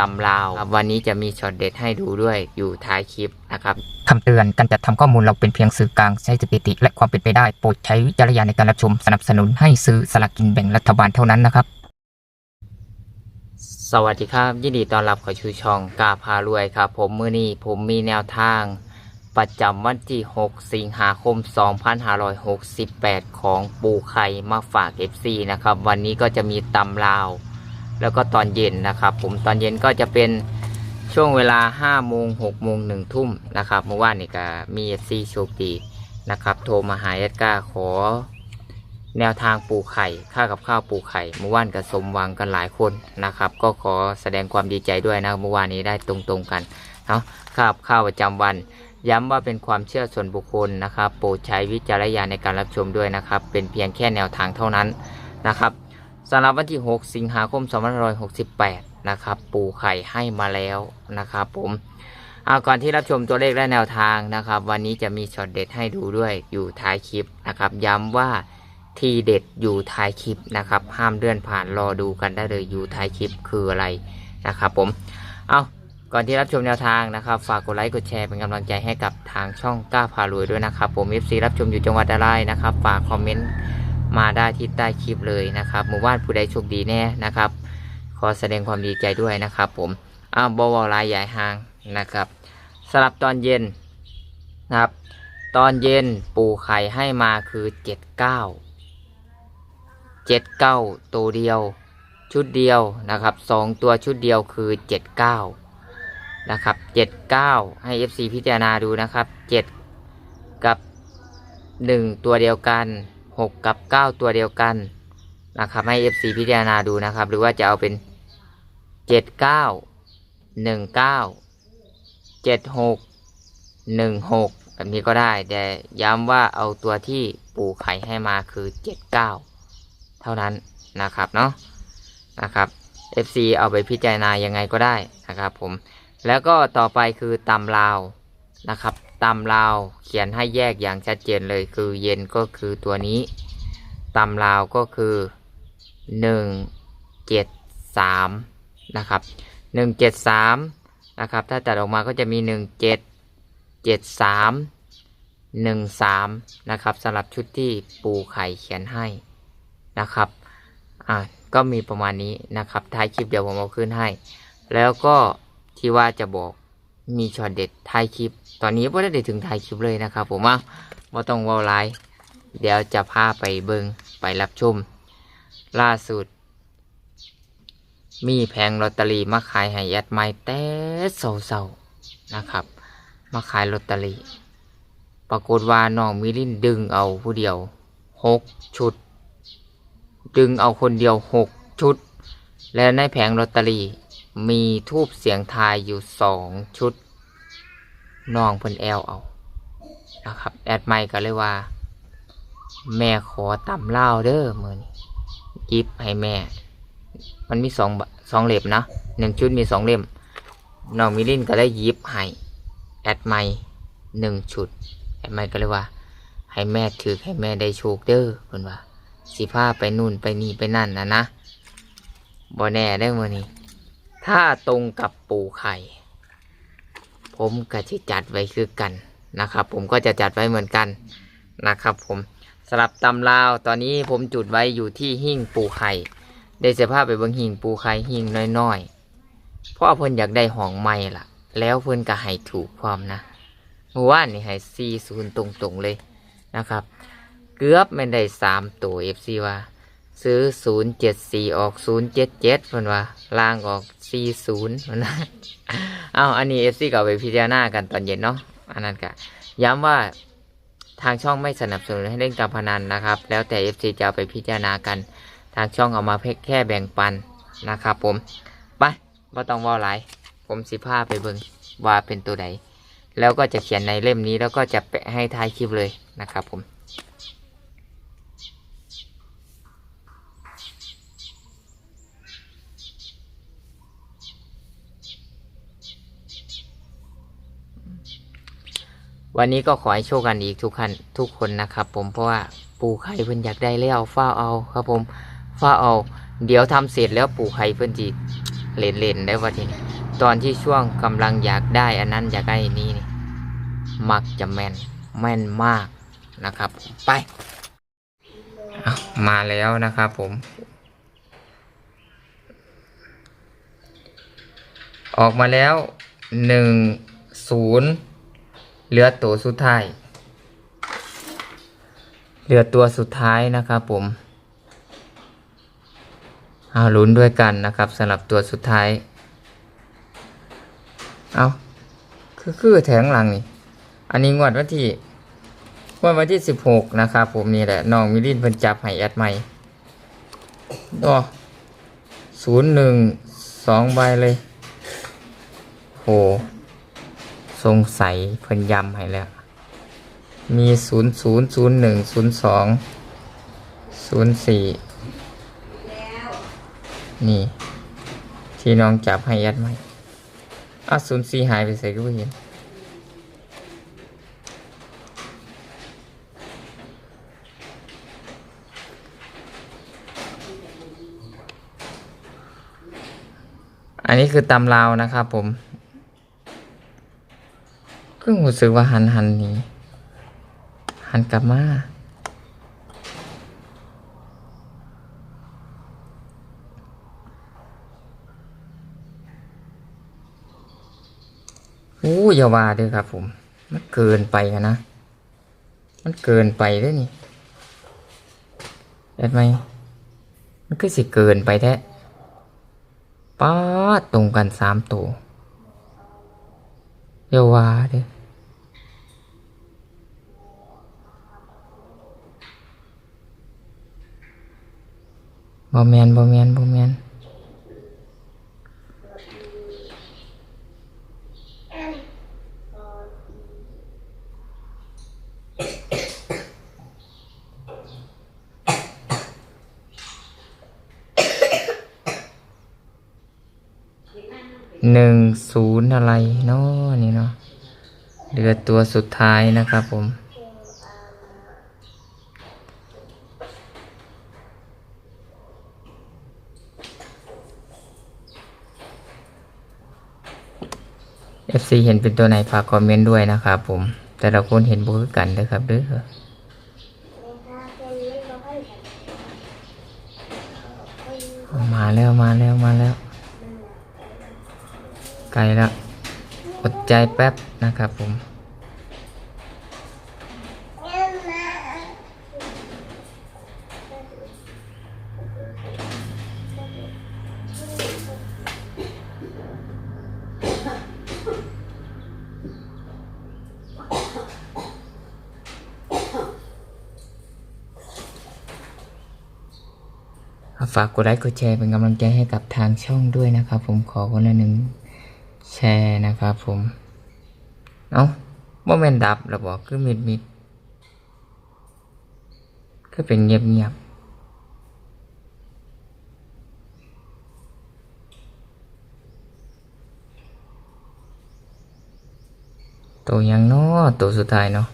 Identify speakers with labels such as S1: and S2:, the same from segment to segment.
S1: ตำลาวครับวันนี้จะมีช็อตเด็ดให้ดูด้วยอยู่ท้ายคลิปนะครับ
S2: คำเตือนการจัดทำข้อมูลเราเป็นเพียงสื่อกลางใช้สถิติ และความเป็นไปได้โปรดใช้วิจารณญาณในการรับชมสนับสนุนให้ซื้อสลากกินแบ่งรัฐบาลเท่านั้นนะครับ
S1: สวัสดีครับ ยินดีต้อนรับเข้าชูช่องกาพารวยครับ ผมมือนี้ผมมีแนวทาง ประจำวันที่ 6 สิงหาคม 2568 ของปูไข่มาฝาก FC นะครับ วันนี้ก็จะมีตำลาว แล้วก็ตอนเย็นนะครับ ผมตอนเย็นก็จะเป็นช่วงเวลา5โมง6โมง1ทุ่มนะครับเมื่อวานนี่ก็มี FC โชคดีนะครับ โทรมาหาเอดกาขอ แนวทางปลูกไข่ค่ากับข้าวปลูกไข่เมื่อวานก็สมหวังกันหลายคนนะครับ ก็ขอแสดงความดีใจด้วยนะเมื่อวานนี้ได้ตรงๆกันเนาะค่ากับข้าวประจำวัน ย้ำว่าเป็นความเชื่อส่วนบุคคลนะครับ โปรดใช้วิจารณญาณในการรับชมด้วยนะครับ เป็นเพียงแค่แนวทางเท่านั้นนะครับ สำหรับวันที่ 6 สิงหาคม2568 นะครับ ปูไข่ให้มาแล้วนะครับผมเอาก่อนที่รับชมตัวเลขและแนวทางนะครับ วันนี้จะมีช็อตเด็ดให้ดูด้วยอยู่ท้ายคลิปนะครับ ย้ำว่าทีเด็ดอยู่ท้ายคลิปนะครับ ห้ามเลื่อนผ่านรอดูกันได้เลยอยู่ท้ายคลิปคืออะไรนะครับผมเอาก่อนที่รับชมแนวทางนะครับ ฝากกดไลค์กดแชร์เป็นกำลังใจให้กับทางช่องกล้าพารวยด้วยนะครับ ผม FC รับชมอยู่จังหวัดอะไรนะครับ ฝากคอมเมนต์ มาได้ที่ใต้คลิปเลยนะครับหมู่บ้านผู้ใดโชคดีแน่นะครับ ขอแสดงความดีใจด้วยนะครับ ผมอ้าวบวลายใหญ่หางนะครับสลับตอนเย็นนะครับ ตอนเย็นปู่ไข่ให้มาคือ79เจ็ดเก้าตัวเดียวชุดเดียวนะครับสองตัวชุดเดียวคือเจ็ดเก้านะครับเจ็ดเก้าให้ FC พิจารณาดูนะครับเจ็ดกับหนึ่งตัวเดียวกัน หกกับเก้าตัวเดียวกันนะครับให้ FC พิจารณาดูนะครับ หรือว่าจะเอาเป็นเจ็ดเก้าหนึ่งเก้าเจ็ดหกหนึ่งหกแบบนี้ก็ได้ แต่ย้ำว่าเอาตัวที่ปู่ไข่ให้มาคือเจ็ดเก้าเท่านั้นนะครับเนาะนะครับ FC เอาไปพิจารณายังไงก็ได้นะครับผมแล้วก็ต่อไปคือตำลาวนะครับ ตำลาวเขียนให้แยกอย่างชัดเจนเลยคือเย็นก็คือตัวนี้ตำลาวก็คือ1 7 3นะครับ1 7 3นะครับถ้าตัดออกมาก็จะมี 1 7 7 3 1 3นะครับสำหรับชุดที่ปูไข่เขียนให้นะครับอ่าก็มีประมาณนี้นะครับท้ายคลิปเดี๋ยวผมเอาขึ้นให้ แล้วก็ที่ว่าจะบอก มีช็อตเด็ดท้ายคลิป ตอนนี้ไม่ได้ถึงท้ายคลิปเลยนะครับ ผมว่าไม่ต้องวอลไลน์เดี๋ยวจะพาไปเบิงไปรับชม ล่าสุด มีแผงลอตเตอรี่มาขายให้แอดไม่แต่เศร้าๆนะครับ มาขายลอตเตอรี่ปรากฏว่าน้องมิลินดึงเอาผู้เดียวหกชุด ดึงเอาคนเดียวหกชุด และในแผงลอตเตอรี่ มีทูบเสียงทายอยู่สองชุดน้องเพิ่นแอลเอานะครับแอดไมค์ก็เลยว่า แม่ขอตำเล่าเด้อมือนี้กิบให้แม่ มันมีสองบสองเล่มนะหนึ่งชุดมีสองเล่มน้องมิลินก็ได้ยิบให้แอดไมค์หนึ่งชุดแอดไมค์ก็เลยว่า ให้แม่ถือให้แม่ได้โชคเด้อเพิ่นว่าสิพาไปนู่นไปนี่ไปนั่นนะนะบ่แน่ได้มื่อนี้ ถ้าตรงกับปูไข่ ผมก็จะจัดไว้คือกันนะครับ ผมก็จะจัดไว้เหมือนกันนะครับ ผมสลับตำลาวตอนนี้ผมจุดไว้อยู่ที่หิ้งปูไข่ได้เสื้อผ้าไปเบิ่งหิ้งปูไข่หิ้งน้อยๆเพราะเพิ่นอยากได้ห้องใหม่ล่ะ แล้วเพิ่นก็ให้ถูกความนะเมื่อวานนี่ให้ซีศูนย์ตรงๆเลยนะครับ เกือบไม่ได้สามตัวเอฟซีว่า ซื้อศูนย์เจ็ดสี่ออกศูนย์เจ็ดเจ็ดเพิ่นว่าล่างออกสี่ศูนย์เพิ่นนะเอาอันนี้เอฟซีก็เอาไปพิจารณากันตอนเย็นเนาะอันนั้นก็ย้ำว่าทางช่องไม่สนับสนุนให้เล่นการพนันนะครับ แล้วแต่เอฟซีจะเอาไปพิจารณากัน ทางช่องเอามาเพียงแค่แบ่งปันนะครับผม ไปไม่ต้องว่าหลาย ผมสิพาไปเบิ่งว่าเป็นตัวใดแล้วก็จะเขียนในเล่มนี้แล้วก็จะแปะให้ท้ายคลิปเลยนะครับผม วันนี้ก็ขอให้โชคกันอีกทุกคันทุกคนนะครับ ผมเพราะว่าปูไข่เพิ่นอยากได้แล้วฟ้าเอาครับผมฟ้าเอา เดี๋ยวทำเสร็จแล้วปูไข่เพิ่นจีเล่นเล่นได้ว่าทีนี้ตอนที่ช่วงกำลังอยากได้อันนั้นอยากได้นี้นี่มักจะแม่นแม่นมากนะครับไปมาแล้วนะครับผม ออกมาแล้วหนึ่งศูนย์ เหลือตัวสุดท้าย เหลือตัวสุดท้ายนะครับผม เอาลุ้นด้วยกันนะครับสำหรับตัวสุดท้าย เอาคือคือแถงหลังนี่ อันนี้งวดวันที่งวดวันที่สิบหกนะครับผมนี่แหละน้องมิลินเพิ่นจับให้แอดใหม่ตัวศูนย์หนึ่งสองใบเลยโห สงสัยเพิ่นย้ำให้แล้ว มีศูนย์ศูนย์ศูนย์หนึ่งศูนย์สองศูนย์สี่นี่ ที่น้องจับให้ยัดไหมอะศูนย์สี่หายไปใส่ก็ไม่เห็นอันนี้คือตำราวนะครับผม ก็รู้สึกว่าหันหันนี้ หันกลับมาอู้อย่าว่าเด้วยครับผม มันเกินไปนะ มันเกินไปด้วยนี่เห็นไหมมันก็สิเกินไปแท้ป้าตรงกันสามตัวอย่าว่าเด้อ บ่แมนบ่แมนบ่แมนหนึ่งศูนย์อะไรเนาะนี่เนาะเหลือตัวสุดท้ายนะครับผม FC เห็นเป็นตัวไหนฝากคอมเมนต์ด้วยนะครับผม แต่ละคนเห็นบุคกันเด้อครับเด้อมาแล้วมาแล้วมาแล้ว ไกลแล้วอดใจแป๊บนะครับผม ฝากกดไลค์กดแชร์เป็นกำลังใจให้กับทางช่องด้วยนะครับ ผมขอคนละหนึ่งแชร์นะครับผม เอาว่าแมนดับแล้วบอกคือมิดมิดก็เป็นเงียบเงียบ ตัวยังเนาะตัวสุดท้ายเนาะ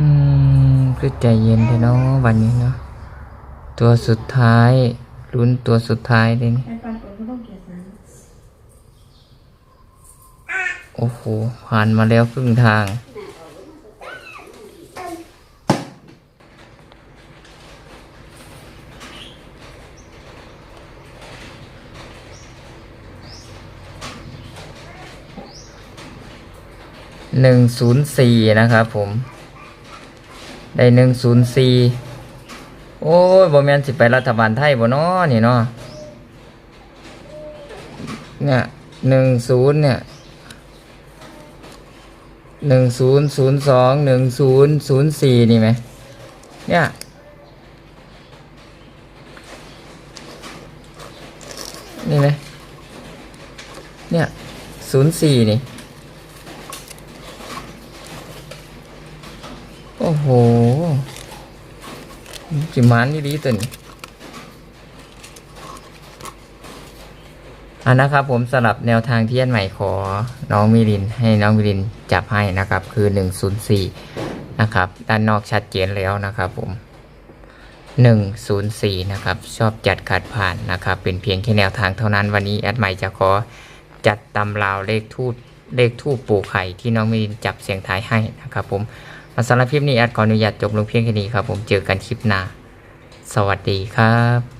S1: อืมคือใจเย็นเลยเนาะวันนี้เนาะตัวสุดท้ายลุ้นตัวสุดท้ายเลยนี่
S3: ไอ้ปลาฝนก็ต้องเก็บน้
S1: โอ้โหผ่านมาแล้วครึ่งทาง หนึ่งศูนย์สี่นะครับผม ได้หนึ่งศูนย์สี่โอ้ยบ่แมนสิไปรัฐบาลไทยบ่เนาะนี่เนาะเนี่ยหนึ่งศูนย์เนี่ยหนึ่งศูนย์ศูนย์สองหนึ่งศูนย์ศูนย์สี่นี่ไหมเนี่ยนี่ไหมเนี่ยศูนย์สี่นี่ โอ้โหจิมานนี่ดีตัวนี้อันนะครับผมสลับแนวทางที่อันใหม่ขอน้องมิริน ให้น้องมิรินจับให้นะครับ คือ 104 นะครับ ด้านนอกชัดเจนแล้วนะครับผม 104 นะครับ ชอบจัดขัดผ่านนะครับ เป็นเพียงแค่แนวทางเท่านั้นวันนี้แอดใหม่จะขอจัดตำราวเลขทูตเลขทูปปูไข่ที่น้องมิรินจับเสียงท้ายให้นะครับผม สำหรับคลิปนี้แอดขออนุญาตจบลงเพียงแค่นี้ครับผมเจอกันคลิปหน้า สวัสดีครับ